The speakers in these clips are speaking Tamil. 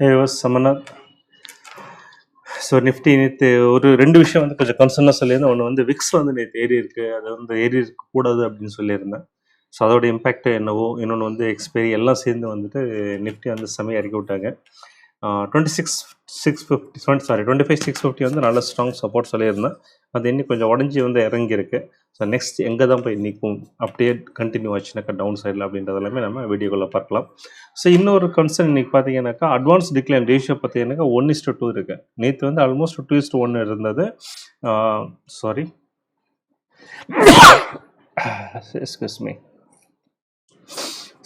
வாஸ் சமநாத் ஸோ நிஃப்டி நேற்று ஒரு ரெண்டு விஷயம் வந்து கொஞ்சம் கன்சர்னாக சொல்லியிருந்தேன். ஒன்று வந்து விக்ஸ் வந்து நேற்று ஏறி இருக்கு. அது வந்து ஏறி இருக்கக்கூடாது அப்படின்னு சொல்லியிருந்தேன். ஸோ அதோட இம்பேக்ட் என்னவோ இன்னொன்று வந்து எக்ஸ்பைரி எல்லாம் சேர்ந்து வந்துட்டு நிஃப்டி வந்து செமையாக இறக்கி விட்டாங்க. Twenty six six fifty twenty sorry twenty five six fifty வந்து நல்ல ஸ்ட்ராங் சப்போர்ட் சொல்லியிருந்தேன். அது இன்னும் கொஞ்சம் உடஞ்சி வந்து இறங்கியிருக்கு. ஸோ நெக்ஸ்ட் எங்கே தான் போய் நிற்கும் அப்படியே கண்டினியூ ஆச்சுனாக்கா டவுன் சைடில் அப்படின்றது எல்லாமே நம்ம வீடியோக்குள்ளே பார்க்கலாம். ஸோ இன்னொரு கன்சர்ன் இன்றைக்கி பார்த்தீங்கன்னாக்கா அட்வான்ஸ் டிக்ளைன் ரேஷியோ பார்த்தீங்கன்னாக்கா ஒன் இஸ்ட்டு டூ இருக்குது நேற்று வந்து almost two is to one இருந்தது. சாரி எஸ்கஸ் மீ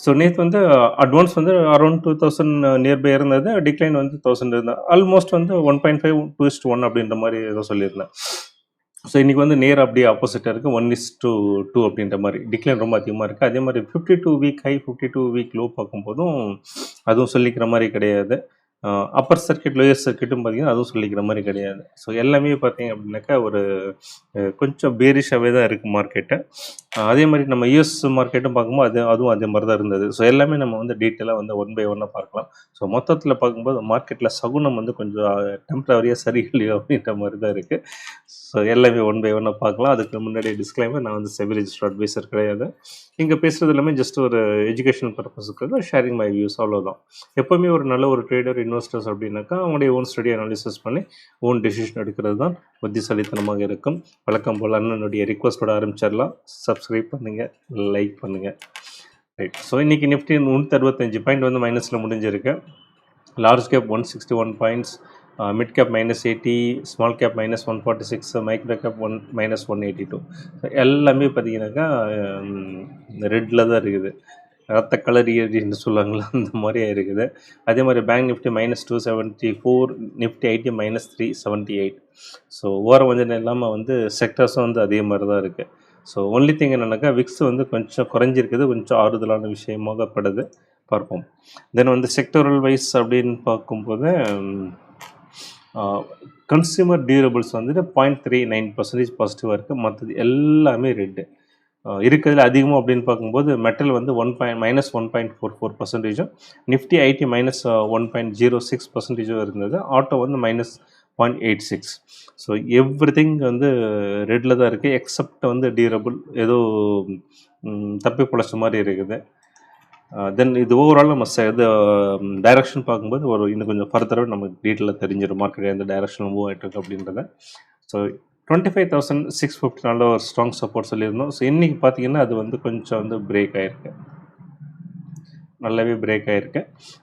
ஸோ நேற்று வந்து அட்வான்ஸ் வந்து அரௌண்ட் டூ தௌசண்ட் நியர்பை இருந்தது டிக்ளைன் வந்து தௌசண்ட் இருந்தது. ஆல்மோஸ்ட் வந்து one point five two is to one அப்படின்ற மாதிரி ஏதோ சொல்லியிருந்தேன். ஸோ இன்றைக்கி வந்து நேர் அப்படியே ஆப்போசிட்டாக இருக்குது ஒன் இஸ் டூ டூ அப்படின்ற மாதிரி. டிக்ளைன் ரொம்ப அதிகமாக இருக்குது அதே மாதிரி fifty two week high fifty two week low பார்க்கும்போதும் அதுவும் சொல்லிக்கிற மாதிரி கிடையாது. அப்பர் சர்க்கியூட் லோயர் சர்க்கியூட்டும் பார்த்தீங்கன்னா அதுவும் சொல்லிக்கிற மாதிரி கிடையாது. ஸோ எல்லாமே பார்த்தீங்க அப்படின்னாக்கா ஒரு கொஞ்சம் பேரிஷாகவே தான் இருக்குது மார்க்கெட்டு அதே மாதிரி நம்ம யூஎஸ் மார்க்கெட்டும் பார்க்கும்போது அது அதுவும் அதே மாதிரி தான் இருந்தது. ஸோ எல்லாமே நம்ம வந்து டீட்டெயிலாக வந்து ஒன் பை ஒன்னாக பார்க்கலாம். ஸோ மொத்தத்தில் பார்க்கும்போது மார்க்கெட்டில் சகுனம் வந்து கொஞ்சம் டெம்பரவரியாக சரியில்லையோ அப்படின்ற மாதிரி தான் இருக்குது ஸோ எல்லாமே ஒன் பை ஒன்னாக பார்க்கலாம். அதுக்கு முன்னாடி டிஸ்க்ளைமர் நான் வந்து செபி ரெஜிஸ்டர் அட்வைசர் கிடையாது. இங்கே பேசுகிறது எல்லாமே ஜஸ்ட் ஒரு எஜுகேஷன் பர்பஸுக்கு ஷேரிங் மை வியூஸ் அவ்வளோதான் எப்போவுமே ஒரு நல்ல ஒரு ட்ரேடர் இன்வெஸ்டர்ஸ் அப்படின்னாக்கா அவங்களுடைய ஓன் ஸ்டடி அனாலிசிஸ் பண்ணி ஓன் டெசிஷன் எடுக்கிறது தான் புத்திசாலித்தனமாக இருக்கும். வழக்கம் போல் அண்ணனுடைய ரிக்வஸ்ட்டோட ஆரம்பிச்சிடலாம். சப்ஸ்கிரைப் பண்ணுங்கள் லைக் பண்ணுங்கள் ரைட் ஸோ இன்றைக்கி நிஃப்டி நூற்றி அறுபத்தஞ்சு பாயிண்ட் வந்து மைனஸில் முடிஞ்சிருக்கு. Large cap one sixty one points mid cap minus eighty small cap minus one forty six micro cap one minus one eighty two எல்லாமே பார்த்தீங்கன்னாக்கா um, ரெட்டில் தான் இருக்குது. ரத்த கலரி அப்படின்னு சொல்லுவாங்களா அந்த மாதிரியே இருக்குது. அதே மாதிரி bank Nifty minus two seventy four Nifty IT minus three seventy eight so ஓரம் கொஞ்சம் இல்லாமல் வந்து செக்டர்ஸும் வந்து அதே மாதிரி தான் இருக்குது ஸோ ஒன்லி திங் என்னென்னாக்கா விக்ஸ் வந்து கொஞ்சம் குறைஞ்சிருக்குது கொஞ்சம் ஆறுதலான விஷயமாக படுது. பார்ப்போம். தென் வந்து செக்டரல் வைஸ் அப்படின்னு பார்க்கும்போது கன்சியூமர் டியூரபிள்ஸ் வந்துட்டு பாயிண்ட் த்ரீ நைன் பர்சன்டேஜ் பாசிட்டிவாக இருக்குது மற்றது எல்லாமே ரெட்டு இருக்கிறதுல அதிகமாக அப்படின்னு பார்க்கும்போது மெட்டல் வந்து one point minus one point four four பர்சன்டேஜும் Nifty IT minus one point zero six பர்சன்டேஜும் இருந்தது. ஆட்டோ வந்து minus point eight six so everything வந்து ரெட்டில் தான் இருக்குது எக்ஸப்ட் வந்து டியூரபிள் ஏதோ தப்பி பிழைச்ச மாதிரி இருக்குது. தென் இது ஓவரால் நம்ம ச- இது டைரக்ஷன் பார்க்கும்போது ஒரு இன்னும் கொஞ்சம் ஃபர்தராக நமக்கு டீட்டெயிலாக தெரிஞ்சிடும் மார்க்கெட் எந்த டைரக்ஷனில் மூவ் ஆகிட்டு இருக்கு அப்படின்றத. So twenty five thousand six fifty நல்ல ஒரு ஸ்ட்ராங் சப்போர்ட் சொல்லியிருந்தோம். ஸோ இன்றைக்கி பார்த்தீங்கன்னா அது வந்து கொஞ்சம் வந்து பிரேக் ஆகிருக்கு நல்லாவே பிரேக் ஆகிருக்கு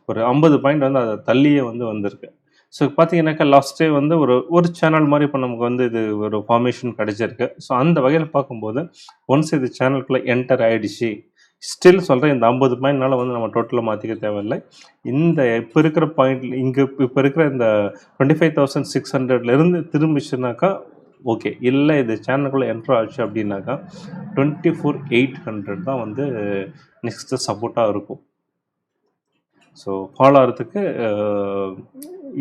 ஒரு ஐம்பது பாயிண்ட் வந்து அதை தள்ளியே வந்து வந்திருக்கு. ஸோ பார்த்தீங்கன்னாக்கா லாஸ்ட் டே வந்து ஒரு ஒரு சேனல் மாதிரி இப்போ நமக்கு வந்து இது ஒரு ஃபார்மேஷன் கிடைச்சிருக்கு. ஸோ அந்த வகையில் பார்க்கும்போது ஒன்ஸ் இது சேனலுக்குள்ளே என்டர் ஆகிடுச்சு ஸ்டில் சொல்கிறேன் இந்த ஐம்பது பாயிண்ட்னால வந்து நம்ம டோட்டலாக மாற்றிக்க தேவையில்லை. இந்த இப்போ இருக்கிற பாயிண்ட் இங்கே இப்போ இருக்கிற இந்த டுவெண்ட்டி ஃபைவ் தௌசண்ட் சிக்ஸ் ஹண்ட்ரட்லேருந்து திரும்பிச்சுனாக்கா ஓகே இல்லை இது சேனலுக்குள்ளே என்ட்ரு ஆச்சு அப்படின்னாக்கா டுவெண்ட்டி ஃபோர் எயிட் ஹண்ட்ரட் தான் வந்து நெக்ஸ்ட்டு சப்போர்ட்டாக இருக்கும். ஸோ ஃபாலோ ஆகிறதுக்கு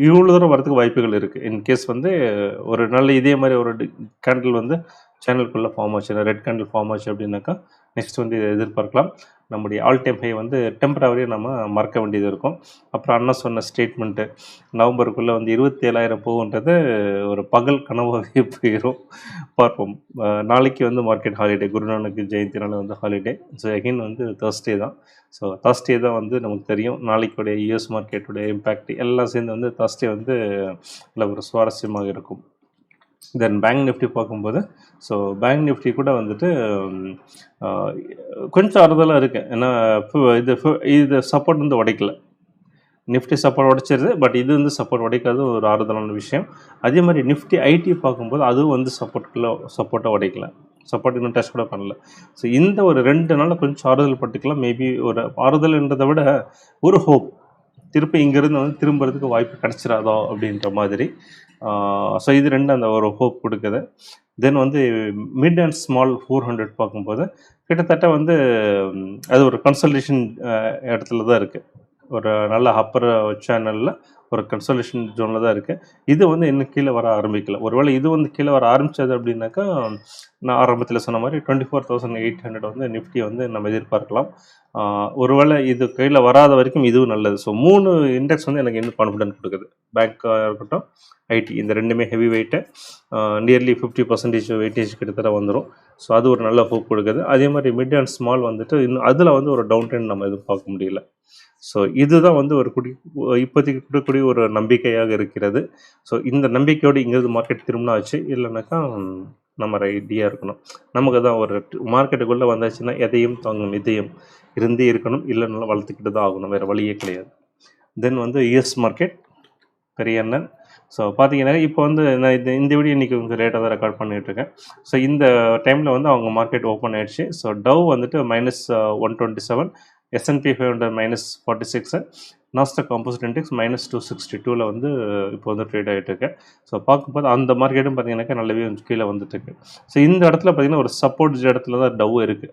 இவ்வளோ தூரம் வரதுக்கு வாய்ப்புகள் இருக்குது இன்கேஸ் வந்து ஒரு நல்ல இதே மாதிரி ஒரு கேண்டில் வந்து சேனலுக்குள்ளே ஃபார்ம் ஆச்சு ரெட் கேண்டில் ஃபார்ம் ஆச்சு அப்படின்னாக்கா நெக்ஸ்ட் வந்து இதை எதிர்பார்க்கலாம். நம்முடைய ஆல் டைம் ஹை வந்து டெம்பரவரியாக நம்ம மறக்க வேண்டியது இருக்கும். அப்புறம் அண்ணா சொன்ன ஸ்டேட்மெண்ட்டு நவம்பருக்குள்ளே வந்து இருபத்தி ஏழாயிரம் போகுன்றது ஒரு பகல் கனவாகவே போயிடும் பார்ப்போம். நாளைக்கு வந்து மார்க்கெட் ஹாலிடே குருநானக்கு ஜெயந்தினால வந்து ஹாலிடே ஸோ அகைன் வந்து தேர்ஸ்டே தான். ஸோ தேர்ஸ்டே தான் வந்து நமக்கு தெரியும். நாளைக்குடைய யூஎஸ் மார்க்கெட்டுடைய இம்பேக்ட் எல்லாம் சேர்ந்து வந்து தேர்ஸ்டே வந்து நல்ல ஒரு சுவாரஸ்யமாக இருக்கும். தென் பேங்க் நிஃப்டி பார்க்கும்போது ஸோ பேங்க் நிஃப்டி கூட வந்துட்டு கொஞ்சம் அறுதலாக இருக்குது ஏன்னா ஃபு- இது ஃபு- இது சப்போர்ட் வந்து உடைக்கல. நிஃப்டி சப்போர்ட் உடைச்சிருது பட் இது வந்து சப்போர்ட் உடைக்காத ஒரு ஆறுதலான விஷயம். அதே மாதிரி நிஃப்டி ஐடி பார்க்கும்போது அதுவும் வந்து சப்போர்ட்டில் சப்போர்ட்டாக உடைக்கல. சப்போர்ட் இன்னும் டச் கூட பண்ணல. ஸோ இந்த ஒரு ரெண்டு நாளில் கொஞ்சம் ஆறுதல் பட்டுக்கலாம். மேபி ஒரு ஆறுதல்ன்றதை விட ஒரு ஹோப் திருப்பி இங்கேருந்து வந்து திரும்புறதுக்கு வாய்ப்பு கிடச்சிடாதோ அப்படின்ற மாதிரி. ஸோ இது ரெண்டு அந்த ஒரு ஹோப் கொடுக்குது. தென் வந்து mid and small four hundred பார்க்கும்போது கிட்டத்தட்ட வந்து அது ஒரு கன்சல்டேஷன் இடத்துல தான் இருக்குது ஒரு நல்ல அப்பர் சேனலில் ஒரு கன்சல்டேஷன் ஜோனில் தான் இருக்குது இது வந்து இன்னும் கீழே வர ஆரம்பிக்கல. ஒருவேளை இது வந்து கீழே வர ஆரம்பித்தது அப்படின்னாக்கா நான் ஆரம்பத்தில் சொன்ன மாதிரி twenty four thousand eight hundred வந்து நிஃப்டி வந்து நம்ம எதிர்பார்க்கலாம். ஒருவேளை இது கையில் வராத வரைக்கும் இதுவும் நல்லது. ஸோ மூணு இண்டெக்ஸ் வந்து எனக்கு இன்னும் கான்ஃபிடென்ட் கொடுக்குது. பேங்க்காக இருக்கட்டும் ஐடி இந்த ரெண்டுமே heavy weight nearly fifty percentage weightage கிட்டத்தட்ட வந்துடும் ஸோ அது ஒரு நல்ல ஹோப் கொடுக்குது. அதே மாதிரி மிட் அண்ட் ஸ்மால் வந்துட்டு இன்னும் அதில் வந்து ஒரு டவுன் ட்ரெண்ட் நம்ம எதுவும் பார்க்க முடியல. ஸோ இதுதான் வந்து ஒரு குடி இப்போதைக்கு கொடுக்கக்கூடிய ஒரு நம்பிக்கையாக இருக்கிறது. ஸோ இந்த நம்பிக்கையோடு இங்கேருந்து மார்க்கெட் திரும்பினா ஆச்சு இல்லைனாக்கா நம்ம ரெடியாக இருக்கணும். நமக்கு தான் ஒரு மார்க்கெட்டுக்குள்ளே வந்தாச்சுன்னா எதையும் தாங்கும் இதையும் இருந்தே இருக்கணும். இல்லைனாலும் வளர்த்துக்கிட்டு தான் ஆகணும். வேறு வழியே கிடையாது. தென் வந்து யூஎஸ் மார்க்கெட் பெரிய அண்ணன் ஸோ பார்த்தீங்கன்னா இப்போ வந்து நான் இந்த இந்த வீடியோ இன்றைக்கி கொஞ்சம் லேட்டாக தான் ரெக்கார்ட் பண்ணிகிட்ருக்கேன் ஸோ இந்த டைமில் வந்து அவங்க மார்க்கெட் ஓப்பன் ஆயிடுச்சு. ஸோ டவ் வந்துட்டு minus one twenty seven S and P five hundred minus forty six Nasdaq composite index minus two sixty டூவில் வந்து இப்போ வந்து ட்ரேட் ஆகிட்டு ஸோ பார்க்கும்போது அந்த மார்க்கெட்டும் பார்த்தீங்கன்னாக்கா நல்லாவே கொஞ்சம் கீழே வந்துட்டுருக்கு ஸோ இந்த இடத்துல பார்த்தீங்கன்னா ஒரு சப்போர்ட் இடத்துல தான் டவ் இருக்குது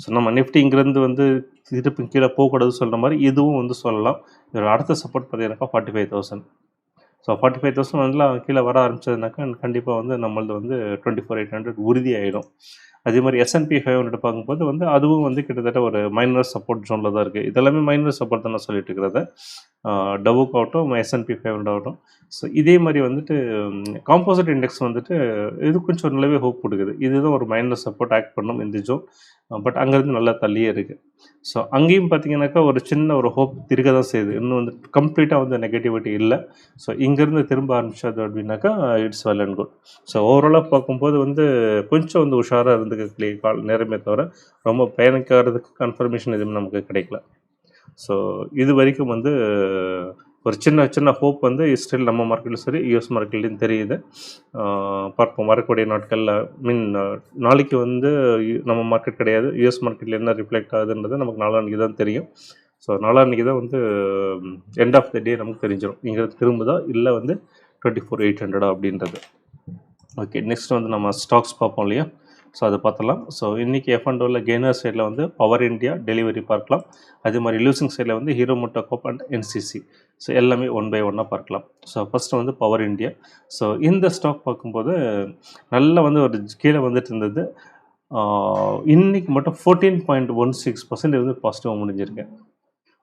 ஸோ நம்ம நிஃப்டி இங்கேருந்து வந்து திருப்பி கீழே போகக்கூடாதுன்னு சொல்கிற மாதிரி இதுவும் வந்து சொல்லலாம். இதோட அடுத்த சப்போர்ட் பார்த்தீங்கன்னாக்கா forty five thousand so forty five thousand வந்து கீழே வர ஆரம்பிச்சதுனாக்கா கண்டிப்பாக வந்து நம்மளது வந்து டுவெண்ட்டி ஃபோர் எயிட் ஹண்ட்ரட் உறுதி ஆகிடும் அதே மாதிரி எஸ்என்பி ஃபைவ் ஹண்ட்ரட் பார்க்கும்போது வந்து அதுவும் வந்து கிட்டத்தட்ட ஒரு மைனர் சப்போர்ட் ஜோனில் தான் இருக்குது இதெல்லாமே மைனர் சப்போர்ட் தான் நான் சொல்லிட்டு இருக்கிறது. டவுக் ஆகட்டும் S and P five hundred ஆகட்டும். ஸோ இதே மாதிரி வந்துட்டு காம்போசிட் இண்டெக்ஸ் வந்துட்டு இது கொஞ்சம் நல்லாவே ஹோப் கொடுக்குது. இதுதான் ஒரு மைனர் சப்போர்ட் ஆக்ட் பண்ணும் இந்த ஜோன் பட் அங்கேருந்து நல்லா தள்ளியே இருக்குது ஸோ அங்கேயும் பார்த்தீங்கன்னாக்கா ஒரு சின்ன ஒரு ஹோப் இருக்க தான் செய்யுது. இன்னும் வந்து கம்ப்ளீட்டாக வந்து நெகட்டிவிட்டி இல்லை. ஸோ இங்கேருந்து திரும்ப ஆரம்பிச்சது அப்படின்னாக்கா it's well and good so ஓவராலாக பார்க்கும்போது வந்து கொஞ்சம் வந்து உஷாராக இருந்துக்கக்கூடிய கால் நேரமே தவிர ரொம்ப பயணிக்கிறதுக்கு கன்ஃபர்மேஷன் எதுவும் நமக்கு கிடைக்கல. ஸோ இது வரைக்கும் வந்து ஒரு சின்ன சின்ன ஹோப் வந்து இஸ்ரேல் நம்ம மார்க்கெட்லையும் சரி யூஎஸ் மார்க்கெட்லையும் தெரியுது. பார்ப்போம். வரக்கூடிய நாட்களில் மீன் நாளைக்கு வந்து நம்ம மார்க்கெட் கிடையாது. யூஎஸ் மார்க்கெட்டில் என்ன ரிஃப்ளெக்ட் ஆகுதுன்றது நமக்கு நாளான்னைக்கு தான் தெரியும். ஸோ நாளான்னைக்கு தான் வந்து எண்ட் ஆஃப் த டே நமக்கு தெரிஞ்சிடும் இங்கே திரும்புதா? இல்லை வந்து டுவெண்ட்டி ஃபோர் எயிட் ஹண்ட்ரடா அப்படின்றது. ஓகே நெக்ஸ்ட் வந்து நம்ம ஸ்டாக்ஸ் பார்ப்போம் இல்லையா? ஸோ அதை பார்த்தலாம் ஸோ இன்றைக்கி எஃப் அண்ட் ஓவில் கெய்னர் சைடில் வந்து பவர் இண்டியா டெலிவரி பார்க்கலாம் அதே மாதிரி லூசிங் சைடில் வந்து Hero MotoCorp and NCC so எல்லாமே ஒன் பை ஒன்னாக பார்க்கலாம். ஸோ ஃபஸ்ட்டு வந்து பவர் இண்டியா ஸோ இந்த ஸ்டாக் பார்க்கும்போது நல்லா வந்து ஒரு கீழே வந்துட்டு இருந்தது. இன்றைக்கி இன்னைக்கு மட்டும் fourteen point one six percent வந்து பாசிட்டிவாக முடிஞ்சிருக்கேன்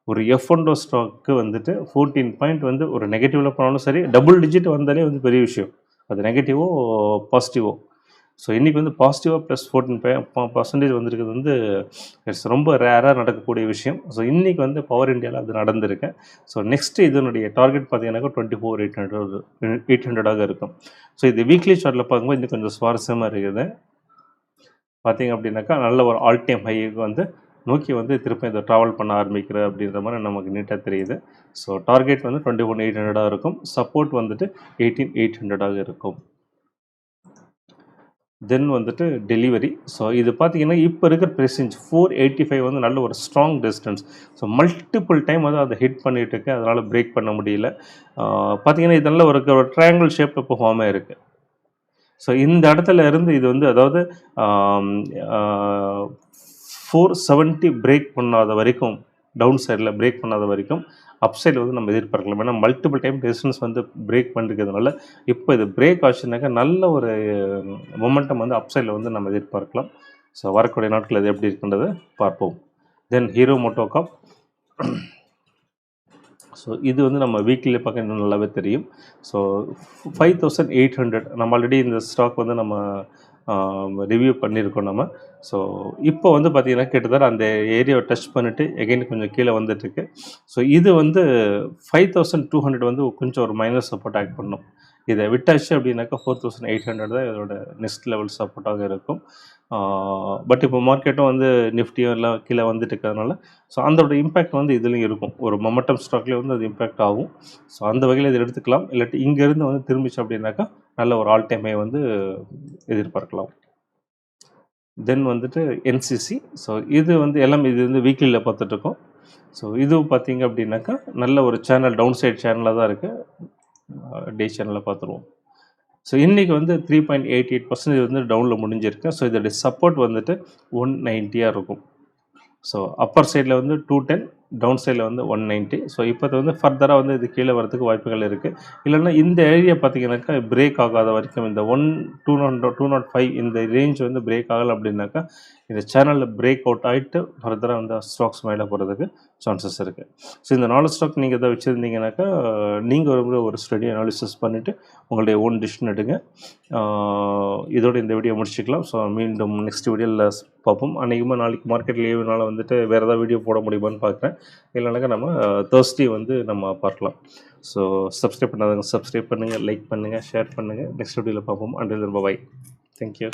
ஒரு எஃப் ஒன்டோ ஸ்டாக்கு வந்துட்டு ஃபோர்டீன் பாயிண்ட் வந்து ஒரு நெகட்டிவில் போனாலும் சரி டபுள் டிஜிட் வந்தாலே வந்து பெரிய விஷயம். அது நெகட்டிவோ பாசிட்டிவோ ஸோ இன்றைக்கி வந்து பாசிட்டிவாக ப்ளஸ் ஃபோர்டின் பர்சன்டேஜ் வந்திருக்கிறது வந்து இட்ஸ் ரொம்ப ரேராக நடக்கக்கூடிய விஷயம். ஸோ இன்றைக்கி வந்து பவர் இந்தியாவில் அது நடந்திருக்கு. ஸோ நெக்ஸ்ட் இதனுடைய டார்கெட் பார்த்தீங்கன்னாக்கா twenty four eight hundred eight ஹண்ட்ரடாக இருக்கும். ஸோ இது வீக்லி சார்ட்டில் பார்க்கும்போது இன்னும் கொஞ்சம் சுவாரஸ்யமாக இருக்குது. பார்த்தீங்க அப்படின்னாக்கா நல்ல ஒரு ஆல் டைம் ஹைக்கு வந்து நோக்கி வந்து திரும்ப இதை ட்ராவல் பண்ண ஆரம்பிக்கிற அப்படின்ற மாதிரி நமக்கு நீட்டாக தெரியுது. ஸோ டார்கெட் வந்து டுவெண்ட்டி ஒன் எயிட் ஹண்ட்ரடாக இருக்கும். சப்போர்ட் வந்துட்டு எயிட்டீன் எயிட் ஹண்ட்ரடாக இருக்கும். தென் வந்துட்டு டெலிவரி ஸோ இது பார்த்தீங்கன்னா இப்போ இருக்கிற ப்ரெசன்ஸ் ஃபோர் எயிட்டி ஃபைவ் வந்து நல்ல ஒரு strong distance so multiple time வந்து அதை ஹிட் பண்ணிகிட்டு இருக்கு அதனால் பிரேக் பண்ண முடியல. பார்த்தீங்கன்னா இதெல்லாம் ஒரு ஒரு ட்ரையாங்கிள் ஷேப்பில் இப்போ ஹோமே இருக்குது ஸோ இந்த இடத்துல இருந்து இது வந்து அதாவது ஃபோர் செவன்ட்டி பிரேக் பண்ணாத வரைக்கும் டவுன் சைடில் பிரேக் பண்ணாத வரைக்கும் அப் சைடில் வந்து நம்ம எதிர்பார்க்கலாம். ஏன்னா மல்டிபிள் டைம் ரெசிஸ்டன்ஸ் வந்து பிரேக் பண்ணிருக்கிறதுனால இப்போ இது பிரேக் ஆச்சுனாக்கா நல்ல ஒரு மொமெண்டம் வந்து அப் சைடில் வந்து நம்ம எதிர்பார்க்கலாம். ஸோ வரக்கூடிய நாட்கள் அது எப்படி இருக்குன்றதை பார்ப்போம். தென் ஹீரோ மோட்டோகாப் ஸோ இது வந்து நம்ம வீக்லியில் பார்க்க இன்னும் நல்லாவே தெரியும். So five thousand eight hundred நம்ம ஆல்ரெடி இந்த ஸ்டாக் வந்து நம்ம ரிவ்யூ பண்ணியிருக்கோம் நம்ம. ஸோ இப்போ வந்து பார்த்திங்கன்னா கிட்டத்தட்ட அந்த ஏரியாவை டச் பண்ணிவிட்டு எகைன் கொஞ்சம் கீழே வந்துட்டுருக்கு. ஸோ இது வந்து ஃபைவ் தௌசண்ட் டூ ஹண்ட்ரட் வந்து கொஞ்சம் ஒரு மைனஸ் சப்போர்ட் ஆக்ட் பண்ணும். இதை விட்டாச்சு அப்படின்னாக்கா ஃபோர் தௌசண்ட் எயிட் ஹண்ட்ரட் தான் இதோட நெக்ஸ்ட் லெவல் சப்போர்ட்டாக இருக்கும். பட் இப்போ மார்க்கெட்டும் வந்து நிஃப்டியும் எல்லாம் கீழே வந்துட்டு இருக்கிறதுனால ஸோ அதோட இம்பேக்ட் வந்து இதுலேயும் இருக்கும். ஒரு மொமெண்டம் ஸ்டாக்லேயே வந்து அது இம்பேக்ட் ஆகும். ஸோ அந்த வகையில் இதை எடுத்துக்கலாம். இல்லாட்டி இங்கேருந்து வந்து திரும்பிச்சு அப்படின்னாக்கா நல்ல ஒரு ஆல் டைமே வந்து எதிர்பார்க்கலாம். தென் வந்துட்டு என்சிசி ஸோ இது வந்து எல்லாமே இது வந்து வீக்லியில் பார்த்துட்ருக்கோம் ஸோ இது பார்த்தீங்க அப்படின்னாக்கா நல்ல ஒரு சேனல் டவுன் சைட் சேனலாக தான் இருக்குது டே சேனலில் பார்த்துருவோம் ஸோ இன்றைக்கி வந்து three point eight eight percentage வந்து டவுனில் முடிஞ்சிருக்கு. ஸோ இதோடைய சப்போர்ட் வந்துட்டு ஒன் நைன்ட்டியாக இருக்கும். ஸோ அப்பர் சைடில் வந்து டூ டென் டவுன் சைடில் வந்து ஒன் நைன்ட்டி ஸோ இப்போ வந்து ஃபர்தராக வந்து இது கீழே வரதுக்கு வாய்ப்புகள் இருக்குது இல்லைன்னா இந்த ஏரியா பார்த்தீங்கன்னாக்கா பிரேக் ஆகாத வரைக்கும் இந்த one two nought two nought five இந்த ரேஞ்ச் வந்து பிரேக் ஆகலை அப்படின்னாக்கா இந்த சேனலில் பிரேக் அவுட் ஆகிட்டு ஃபர்தராக வந்து ஸ்டாக்ஸ் மேலே போகிறதுக்கு சான்சஸ் இருக்குது ஸோ இந்த நாலு ஸ்டாக் நீங்கள் எதாவது வச்சுருந்தீங்கன்னாக்கா நீங்கள் ஒரு ஒரு ஸ்டடி அனாலிசிஸ் பண்ணிவிட்டு உங்களுடைய ஓன் டிசிஷன் எடுங்க. இதோட இந்த வீடியோ முடிச்சுக்கலாம். ஸோ மீண்டும் நெக்ஸ்ட் வீடியோவில் பார்ப்போம். அன்றைக்குமே நாளைக்கு மார்க்கெட் லீவுனால வந்துட்டு வேறு ஏதாவது வீடியோ போட முடியுமான்னு பார்க்குறேன் இல்லைனாக்கா நம்ம தேர்ஸ்டே வந்து நம்ம பார்க்கலாம். ஸோ சப்ஸ்கிரைப் பண்ணாதவங்க சப்ஸ்கிரைப் பண்ணுங்கள் லைக் பண்ணுங்கள் ஷேர் பண்ணுங்கள் நெக்ஸ்ட் வீடியோவில் பார்ப்போம். Until bye thank you